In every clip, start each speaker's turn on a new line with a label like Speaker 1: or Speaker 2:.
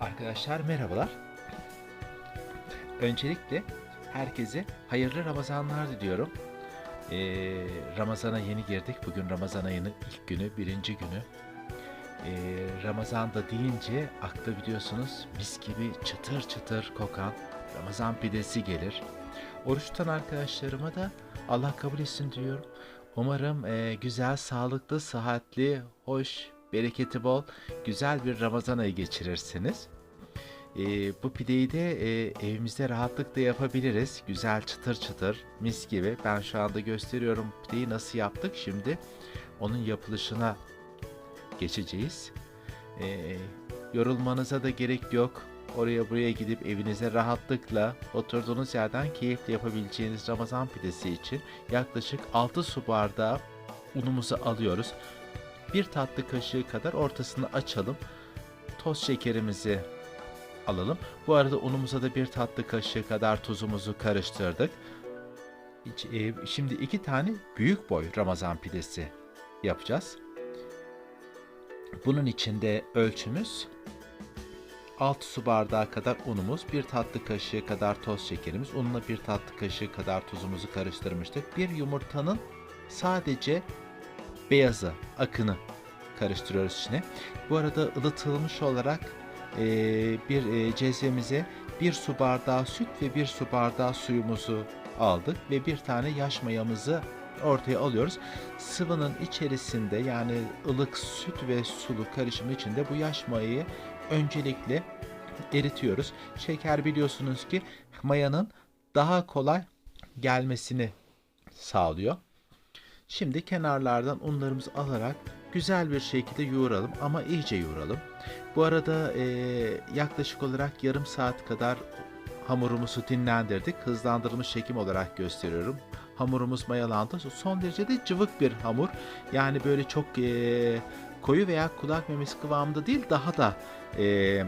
Speaker 1: Arkadaşlar merhabalar. Öncelikle herkese hayırlı Ramazanlar diliyorum. Ee, Ramazana yeni girdik. Bugün Ramazan ayının ilk günü, birinci günü. Ee, Ramazan'da deyince akla biliyorsunuz mis gibi çıtır çıtır kokan Ramazan pidesi gelir. Oruç tutan arkadaşlarıma da Allah kabul etsin diyorum. Umarım e, güzel, sağlıklı, sıhhatli, hoş, bereketi bol, güzel bir Ramazan ayı geçirirsiniz. E, bu pideyi de e, evimizde rahatlıkla yapabiliriz. Güzel çıtır çıtır, mis gibi. Ben şu anda gösteriyorum pideyi nasıl yaptık. Şimdi onun yapılışına geçeceğiz. E, yorulmanıza da gerek yok. Oraya buraya gidip evinize rahatlıkla oturduğunuz yerden keyifle yapabileceğiniz Ramazan pidesi için yaklaşık 6 su bardağı unumuzu alıyoruz. Bir tatlı kaşığı kadar ortasını açalım. Toz şekerimizi alalım. Bu arada unumuza da bir tatlı kaşığı kadar tuzumuzu karıştırdık. E, Şimdi iki tane büyük boy Ramazan pidesi yapacağız. Bunun içinde ölçümüz 6 su bardağı kadar unumuz, bir tatlı kaşığı kadar toz şekerimiz, unla bir tatlı kaşığı kadar tuzumuzu karıştırmıştık. Bir yumurtanın sadece beyazı, akını karıştırıyoruz içine. Bu arada ılıtılmış olarak eee, bir eee, cezvemize bir su bardağı süt ve bir su bardağı suyumuzu aldık ve bir tane yaş mayamızı ortaya alıyoruz. Sıvının içerisinde yani ılık süt ve sulu karışımı içinde bu yaş mayayı öncelikle eritiyoruz. Şeker biliyorsunuz ki mayanın daha kolay gelmesini sağlıyor. Şimdi kenarlardan unlarımızı alarak güzel bir şekilde yoğuralım ama iyice yoğuralım. Bu arada eee, yaklaşık olarak yarım saat kadar hamurumuzu dinlendirdik. Hızlandırılmış çekim olarak gösteriyorum. Hamurumuz mayalandı. Son derece de cıvık bir hamur. Yani böyle çok eee, koyu veya kulak memesi kıvamında değil daha da eee,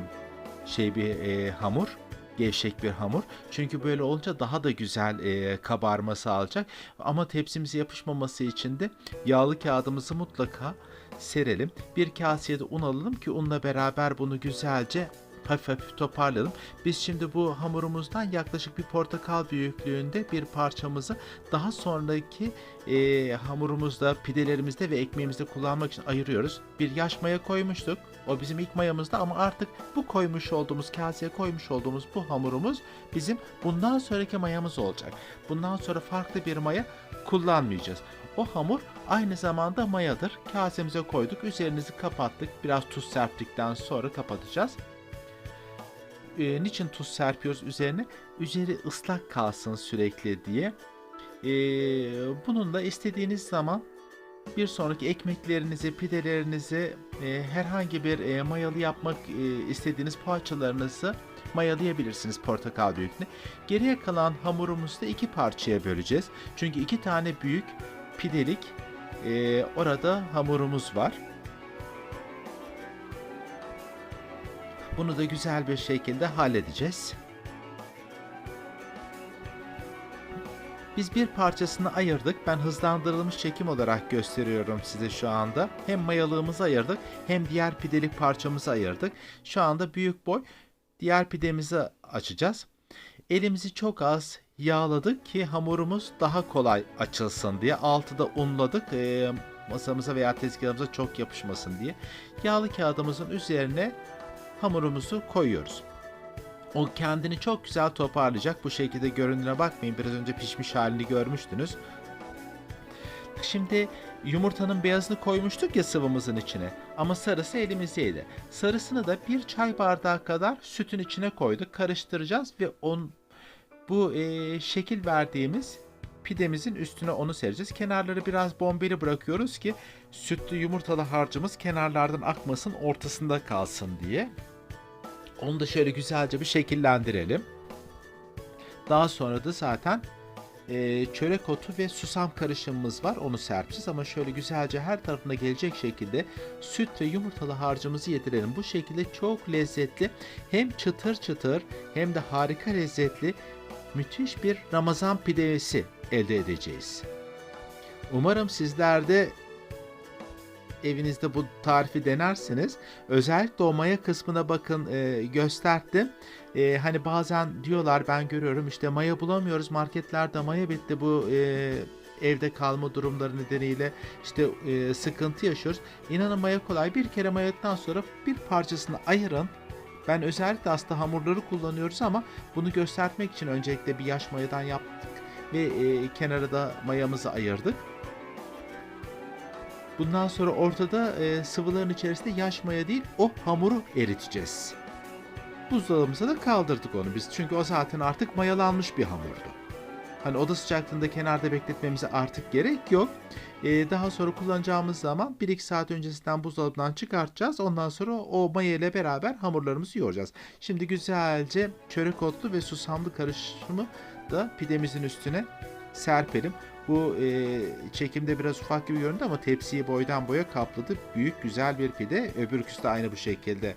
Speaker 1: şey bir eee, hamur gevşek bir hamur. Çünkü böyle olunca daha da güzel eee, kabarma sağlayacak. Ama tepsimize yapışmaması için de yağlı kağıdımızı mutlaka serelim. Bir kaseye de un alalım ki unla beraber bunu güzelce hafif hafif toparlayalım. Biz şimdi bu hamurumuzdan yaklaşık bir portakal büyüklüğünde bir parçamızı daha sonraki eee, hamurumuzda, pidelerimizde ve ekmeğimizde kullanmak için ayırıyoruz. Bir yaş maya koymuştuk. O bizim ilk mayamızda ama artık bu koymuş olduğumuz, kaseye koymuş olduğumuz bu hamurumuz bizim bundan sonraki mayamız olacak. Bundan sonra farklı bir maya kullanmayacağız. O hamur aynı zamanda mayadır. Kasemize koyduk, üzerinizi kapattık. Biraz tuz serptikten sonra kapatacağız. Ee, niçin tuz serpiyoruz üzerine? Üzeri ıslak kalsın sürekli diye. Ee, bununla istediğiniz zaman bir sonraki ekmeklerinizi, pidelerinizi, e, herhangi bir e, mayalı yapmak e, istediğiniz poğaçalarınızı mayalayabilirsiniz portakal büyüklüğünde. Geriye kalan hamurumuzu da iki parçaya böleceğiz. Çünkü iki tane büyük pidelik e, orada hamurumuz var. Bunu da güzel bir şekilde halledeceğiz. Biz bir parçasını ayırdık. Ben hızlandırılmış çekim olarak gösteriyorum size şu anda. Hem mayalığımızı ayırdık hem diğer pidelik parçamızı ayırdık. Şu anda büyük boy diğer pidemizi açacağız. Elimizi çok az yağladık ki hamurumuz daha kolay açılsın diye. Altı da unladık. Ee, masamıza veya tezgahımıza çok yapışmasın diye. Yağlı kağıdımızın üzerine hamurumuzu koyuyoruz. O kendini çok güzel toparlayacak. Bu şekilde göründüğüne bakmayın. Biraz önce pişmiş halini görmüştünüz. Şimdi yumurtanın beyazını koymuştuk ya sıvımızın içine. Ama sarısı elimizdeydi. Sarısını da bir çay bardağı kadar sütün içine koyduk. Karıştıracağız ve on, bu e, şekil verdiğimiz pidemizin üstüne onu sereceğiz. Kenarları biraz bombeli bırakıyoruz ki sütlü yumurtalı harcımız kenarlardan akmasın ortasında kalsın diye. Onu da şöyle güzelce bir şekillendirelim. Daha sonra da zaten e, çörek otu ve susam karışımımız var. Onu serpeceğiz ama şöyle güzelce her tarafına gelecek şekilde süt ve yumurtalı harcımızı yedirelim. Bu şekilde çok lezzetli hem çıtır çıtır hem de harika lezzetli müthiş bir Ramazan pidesi elde edeceğiz. Umarım sizler de evinizde bu tarifi denersiniz. Özellikle o maya kısmına bakın e, gösterdim. E, hani bazen diyorlar ben görüyorum işte maya bulamıyoruz marketlerde maya bitti bu e, evde kalma durumları nedeniyle işte e, sıkıntı yaşıyoruz. İnanın maya kolay bir kere mayadıktan sonra bir parçasını ayırın. Ben özellikle aslında hamurları kullanıyoruz ama bunu göstermek için öncelikle bir yaş mayadan yaptık ve e, kenara da mayamızı ayırdık. Bundan sonra ortada e, sıvıların içerisinde yaş maya değil o hamuru eriteceğiz. Buzdolabımıza da kaldırdık onu biz çünkü o zaten artık mayalanmış bir hamurdu. Hani oda sıcaklığında kenarda bekletmemize artık gerek yok. Ee, daha sonra kullanacağımız zaman 1-2 saat öncesinden buzdolabından çıkartacağız. Ondan sonra o maya ile beraber hamurlarımızı yoğuracağız. Şimdi güzelce çörek otlu ve susamlı karışımı da pidemizin üstüne serpelim. Bu e, çekimde biraz ufak gibi göründü ama tepsiyi boydan boya kapladı. Büyük güzel bir pide. Öbürküsü de aynı bu şekilde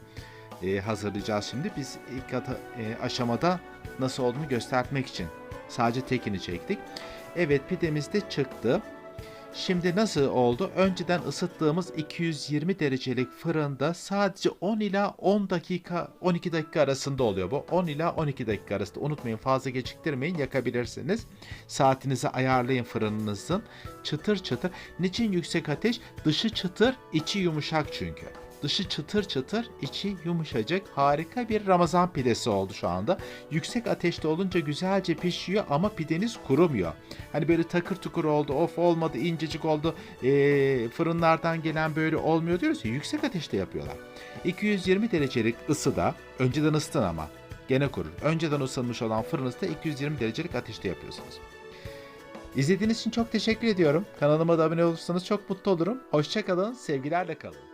Speaker 1: e, hazırlayacağız şimdi. Biz ilk ata- e, aşamada nasıl olduğunu göstermek için sadece tekini çektik. Evet pidemiz de çıktı. Şimdi nasıl oldu? Önceden ısıttığımız 220 derecelik fırında sadece 10 ila 10 dakika 12 dakika arasında oluyor bu. 10 ila 12 dakika arasında. Unutmayın fazla geciktirmeyin yakabilirsiniz. Saatinizi ayarlayın fırınınızın. Çıtır çıtır. Niçin yüksek ateş? Dışı çıtır, içi yumuşak çünkü. Dışı çıtır çıtır, içi yumuşacık. Harika bir Ramazan pidesi oldu şu anda. Yüksek ateşte olunca güzelce pişiyor ama pideniz kurumuyor. Hani böyle takır tukur oldu, of olmadı, incecik oldu, ee, fırınlardan gelen böyle olmuyor diyoruz ya, yüksek ateşte yapıyorlar. 220 derecelik ısıda, önceden ısıtın ama, gene kurur. Önceden ısınmış olan fırınızda 220 derecelik ateşte yapıyorsunuz. İzlediğiniz için çok teşekkür ediyorum. Kanalıma da abone olursanız çok mutlu olurum. Hoşçakalın, sevgilerle kalın.